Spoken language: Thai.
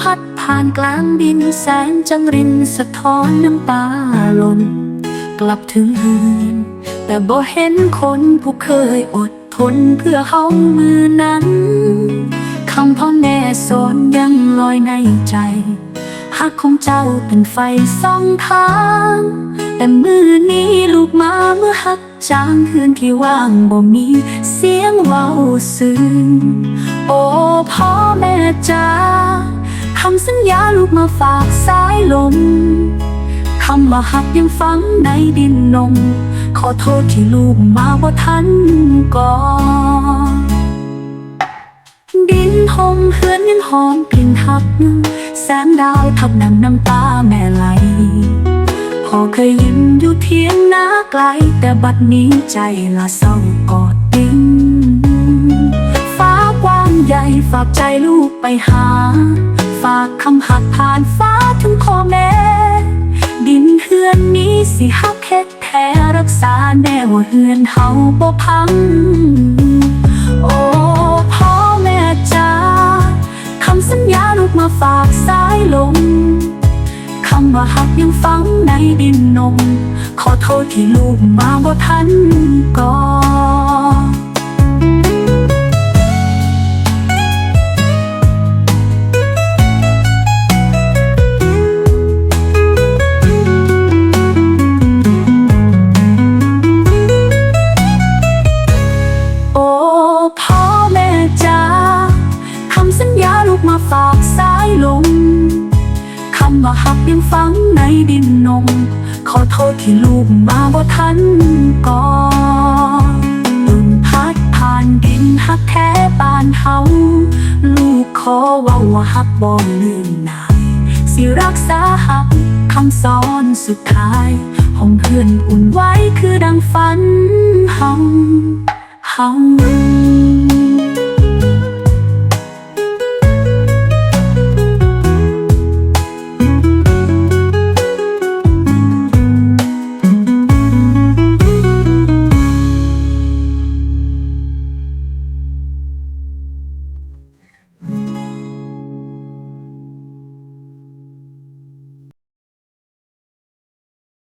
พัดผ่านกลางดินแสงจังรินสะท้อนน้ำตาหล่นกลับถึงหืนแต่บ่เห็นคนผู้เคยอดทนเพื่อเฮามือนั้นคำพ่อแม่สอนยังลอยในใจหักของเจ้าเป็นไฟส่องทาง แต่มือนี้ลูกมาเมื่อหักจางคืนที่ว่างบ่มีเสียงเว้าซึ้งโอ้พ่อแม่จ้า คำสัญญาลูกมาฝากสายลมคำว่าหักยังฝังในดินนม ขอโทษที่ลูกมาว่าทันก่อนดินหอมเฮือนยังหอมกลิ่นหัก แสงดาวทับน้ำน้ำตาแม่ไหลพอเคยยิ้มอยู่เทียงนาไกล แต่บัดนี้ใจละเศร้ากอดดินฟ้ากว้างใหญ่ฝากใจลูกไปหา ฝากคำหักผ่านฟ้าถึงพ่อแม่ ดินเฮือนนี้สิฮักเฮ็ดแท้รักษาแน่ว่าเฮือนเฮาบ่พัง โอ้พ่อแม่จ้าคำสัญญาลูกมาฝากสายลมคำว่าหักยังฝังในดินนม ขอโทษที่ลูกมาบ่ทันก่อน ฝากสายลมคำว่าหักยังฝังในดินนม ขอโทษที่ลูกมาบ่ทันก่อนลุ่นพัดผ่านดินหักแท้ปานเฮาลูกขอว่าว่าหักบ่ลืมนายสิรักษาหักคำสอนสุดท้ายห้องเพื่อนอุ่นไว้คือดังฝันเฮาเฮา